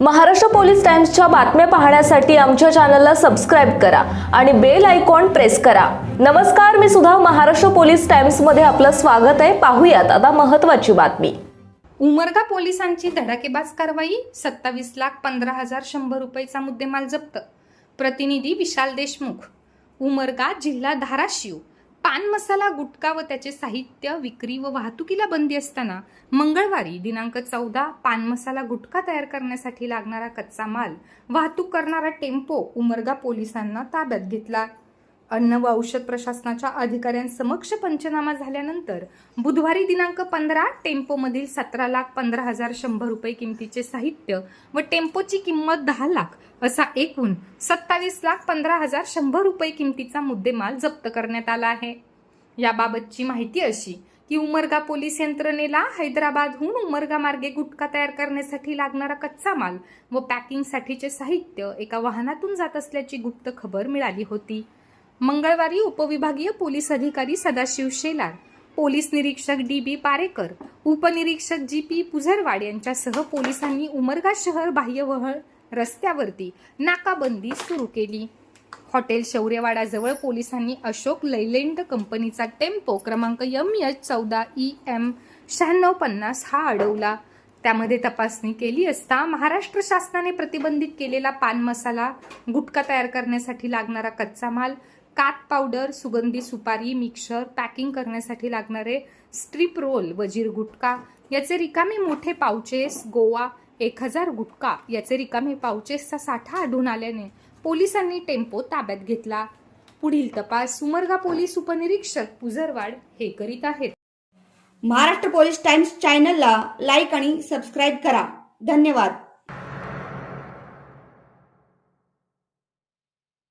Maharashtra police टाइम्सच्या बातम्या पाहण्यासाठी आमच्या चॅनलला सबस्क्राईब करा आणि बेल आयकॉन प्रेस करा. नमस्कार मी सुद्धा महाराष्ट्र पोलीस टाइम्समध्ये आपलं स्वागत आहे. पाहूयात आता महत्त्वाची बातमी. उमरगा पोलिसांची धडाकेबाज कारवाई सत्तावीस लाख पंधरा हजार शंभर रुपयेचा मुद्देमाल जप्त. प्रतिनिधी विशाल देशमुख. उमरगा जिल्हा धाराशिव. पान मसाला गुटखा व त्याचे साहित्य विक्री व वाहतुकीला बंदी असताना मंगळवारी दिनांक चौदा पान मसाला गुटखा तयार करण्यासाठी लागणारा कच्चा माल वाहतूक करणारा टेम्पो उमरगा पोलिसांना ताब्यात घेतला. अन्न व औषध प्रशासनाच्या अधिकाऱ्यांसमक्ष पंचनामा झाल्यानंतर बुधवारी दिनांक पंधरा टेम्पोमधील सतरा लाख पंधरा हजार शंभर रुपये किमतीचे साहित्य व टेम्पोची किंमत दहा लाख असा एकूण सत्तावीस लाख पंधरा हजार शंभर रुपये किमतीचा मुद्देमाल जप्त करण्यात आला आहे. याबाबतची माहिती अशी की उमरगा पोलीस यंत्रणेला हैदराबादहून उमरगा मार्गे गुटखा तयार करण्यासाठी लागणारा कच्चा माल व पॅकिंगसाठीचे साहित्य एका वाहनातून जात असल्याची गुप्त खबर मिळाली होती. मंगळवारी उपविभागीय पोलीस अधिकारी सदाशिव शेलार पोलीस निरीक्षक डी बी पारेकर उपनिरीक्षक जी पी पुझरवाड यांच्यासह पोलिसांनी उमरगा शहर बाह्यवहळ रस्त्यावरती नाकाबंदी सुरू केली. हॉटेल शौर्यवाडाजवळ पोलिसांनी अशोक लैलेंड कंपनीचा टेम्पो क्रमांक यम एच चौदा ई एम शहाण्णव पन्नास हा अडवला. त्यामध्ये तपासणी केली असता महाराष्ट्र शासनाने प्रतिबंधित केलेला पान मसाला गुटखा तयार करण्यासाठी लागणारा कच्चा माल कात पावडर सुगंधी सुपारी मिक्सर पॅकिंग करण्यासाठी लागणारे स्ट्रीप रोल वजीर गुटखा याचे रिकामे मोठे पाउचेस गोवा एक हजार गुटखा याचे रिकामे पाउचेसचा साठा आढळून आल्याने पोलिसांनी टेम्पो ताब्यात घेतला. पुढील तपास सुमरगा पोलीस उपनिरीक्षक पुजरवाड हे करीत आहेत. महाराष्ट्र पोलीस टाइम्स चॅनलला लाईक आणि सबस्क्राईब करा. धन्यवाद.